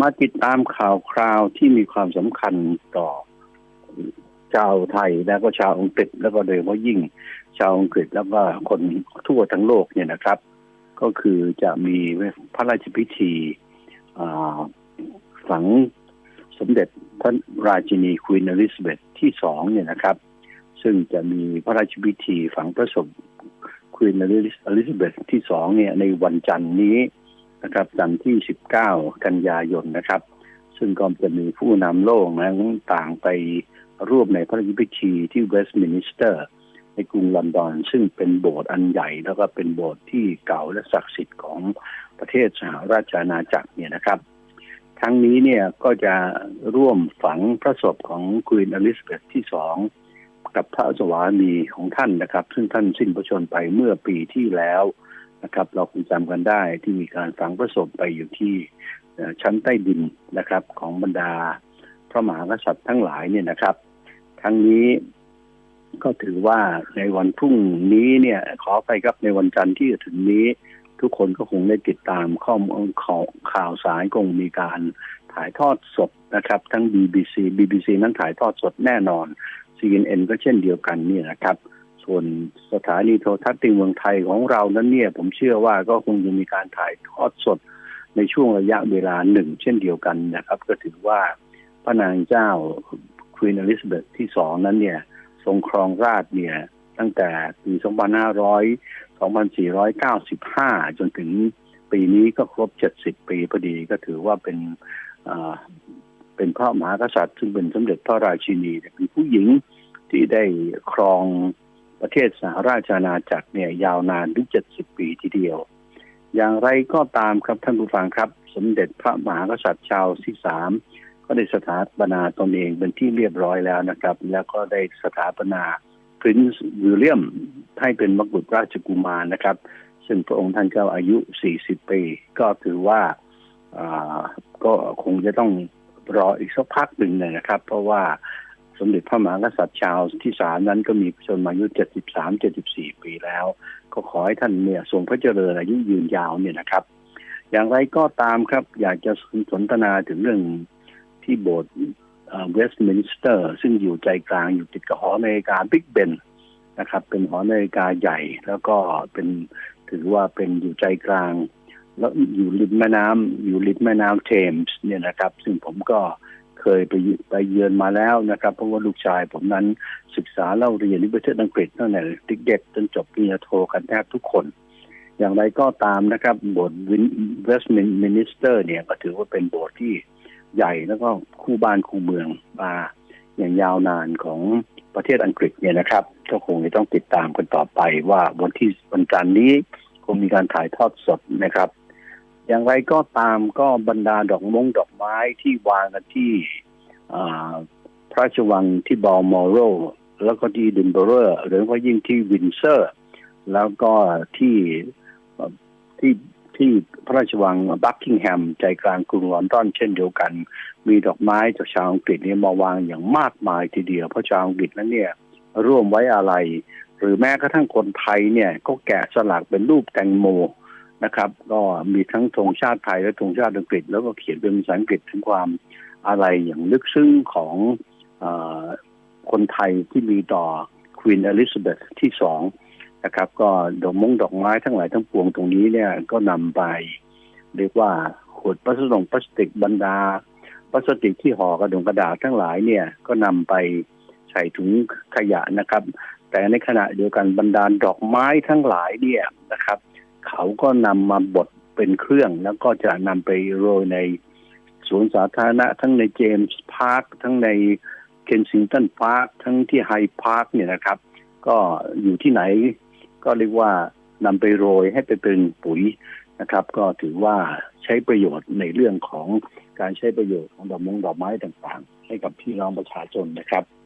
มาติดตามข่าวคราวที่มีความสำคัญต่อชาวไทยแล้วก็ชาวอังกฤษแล้วก็โดยเฉพาะยิ่งชาวอังกฤษแล้วก็คนทั่วทั้งโลกเนี่ยนะครับ ก็คือจะมีพระราชพิธีฝังสมเด็จพระราชินีควีนอลิซาเบธที่สองเนี่ยนะครับ ซึ่งจะมีพระราชพิธีฝังพระศพควีนอลิซาเบธที่สองเนี่ยในวันจันทร์นี้ นะครับจันทร์ที่ 19 กันยายนนะครับ ซึ่งก็จะมีผู้นำโลกนะต่างไปร่วมในพระราชพิธีที่เวสต์มินิสเตอร์ ในกรุงลอนดอน ซึ่งเป็นโบสถ์อันใหญ่ แล้วก็เป็นโบสถ์ที่เก่าและศักดิ์สิทธิ์ของประเทศสหราชอาณาจักรเนี่ยนะครับ ทั้งนี้เนี่ยก็จะร่วมฝังพระศพของควีนอลิซาเบธที่สองกับพระสวามีของท่านนะครับ ซึ่งท่านสิ้นพระชนไปเมื่อปีที่แล้ว นะครับ เราคงจำกันได้ที่มีการฝังพระศพไปอยู่ที่ชั้นใต้ดินนะครับ ของบรรดาพระมหากษัตริย์ทั้งหลายเนี่ยนะครับ ทั้งนี้ก็ถือว่าในวันพรุ่งนี้เนี่ย ขอไปครับในวันจันทร์ที่จะถึงนี้ ทุกคนก็คงได้ติดตามข้อมูลข่าวข่าวสารคงมีการถ่ายทอดสดนะครับ ทั้ง BBC BBC นั้นถ่ายทอดสดแน่นอน CNN ก็เช่นเดียวกันนี่นะครับ ส่วนสถานีโทรทัศน์ในเมืองไทยของเรานั้นเนี่ย ผมเชื่อว่าก็คงจะมีการถ่ายทอดสดในช่วงระยะเวลาหนึ่ง เช่นเดียวกันนะครับ ก็ถือว่าพระนางเจ้าควีนอลิซาเบธที่สองนั้นเนี่ย ทรงครองราชเนี่ย ตั้งแต่ปี 2500 2495 จนถึงปีนี้ก็ครบ 70 ปีพอดีก็ถือว่าเป็นเป็นพระมหากษัตริย์ ซึ่งเป็นสมเด็จพระราชินีเป็นผู้หญิงที่ได้ครอง ประเทศสหราชอาณาจักรเนี่ยยาวนานถึง70ปีทีเดียว อย่างไรก็ตามครับท่านผู้ฟังครับ สมเด็จพระมหากษัตริย์ชาวที่สามก็ได้สถาปนาตนเองเป็นที่เรียบร้อยแล้วนะครับ แล้วก็ได้สถาปนาพรินซ์วิลเลียมให้เป็นมกุฎราชกุมารนะครับ ซึ่งพระองค์ท่านก็อายุ 40 ปี ก็ถือว่าก็คงจะต้องรออีกสักพักหนึ่งนะครับ เพราะว่า สมเด็จพระมหากษัตริย์ชาวที่สามนั้นก็มีชนมายุ73 74ปีแล้ว ก็ขอให้ท่านเนี่ยทรงพระเจริญอายุยืนยาวเนี่ยนะครับ อย่างไรก็ตามครับ อยากจะสนทนาถึงเรื่องที่โบสถ์เวสต์มินสเตอร์ ซึ่งอยู่ใจกลางอยู่ติดกับหอนาฬิกาบิ๊กเบนนะครับ เป็นหอนาฬิกาใหญ่ แล้วก็เป็นถือว่าเป็นอยู่ใจกลาง แล้วอยู่ริมแม่น้ำอยู่ริมแม่น้ำเทมส์เนี่ยนะครับ ซึ่งผมก็ เคยไปไปเยือนมาแล้วนะครับเพราะว่าลูกชายผมนั้นศึกษาเล่าเรียนในประเทศอังกฤษตั้งแต่เด็กจนจบปริญญาโทกันแทบทุกคน อย่างไรก็ตามนะครับโบสถ์เวสต์มินิสเตอร์เนี่ยก็ถือว่าเป็นโบสถ์ที่ใหญ่แล้วก็คู่บ้านคู่เมืองมาอย่างยาวนานของประเทศอังกฤษเนี่ยนะครับก็คงจะต้องติดตามกันต่อไปว่าวันที่วันจันทร์นี้คงมีการถ่ายทอดสดนะครับ อย่างไรก็ตามก็บรรดาดอกมงดอกไม้ที่วางกันที่พระราชวังที่บอลมอโรแล้วก็ที่ดินเบอร์หรือว่ายิ่งที่วินเซอร์ แล้วก็ที่ที่ที่พระราชวังบักกิงแฮมใจกลางกรุงลอนดอนเช่นเดียวกัน มีดอกไม้จากชาวอังกฤษนี่มาวางอย่างมากมายทีเดียวเพราะชาวอังกฤษนั้นเนี่ยร่วมไว้อะไร หรือแม้กระทั่งคนไทยเนี่ยก็แกะสลักเป็นรูปแตงโม นะครับ ก็มีทั้งธงชาติไทยและธงชาติอังกฤษ แล้วก็เขียนเป็นภาษาอังกฤษถึงความอะไรอย่างลึกซึ้งของอคนไทยที่มีต่อควีนอลิซาเบธที่สองนะครับ ก็ดอกมงดอกไม้ทั้งหลายทั้งปวงตรงนี้เนี่ยก็นำไป เรียกว่าขวดพลาสติกพลาสติกบรรดาพลาสติกที่ห่อกระดงกระดาษทั้งหลายเนี่ยก็นำไปใส่ถุงขยะนะครับ แต่ในขณะเดียวกันบรรดาดอกไม้ทั้งหลายเนี่ย เขาก็นำมาบดเป็นเครื่อง แล้วก็จะนำไปโรยในสวนสาธารณะ ทั้งในเจมส์พาร์คทั้งในเคนซิงตันพาร์คทั้งที่ไฮพาร์คเนี่ยนะครับ ก็อยู่ที่ไหนก็เรียกว่านำไปโรยให้ไปเป็นปุ๋ยนะครับ ก็ถือว่าใช้ประโยชน์ในเรื่องของการใช้ประโยชน์ของดอกมงดอกไม้ต่างๆ ให้กับพี่น้องประชาชนนะครับ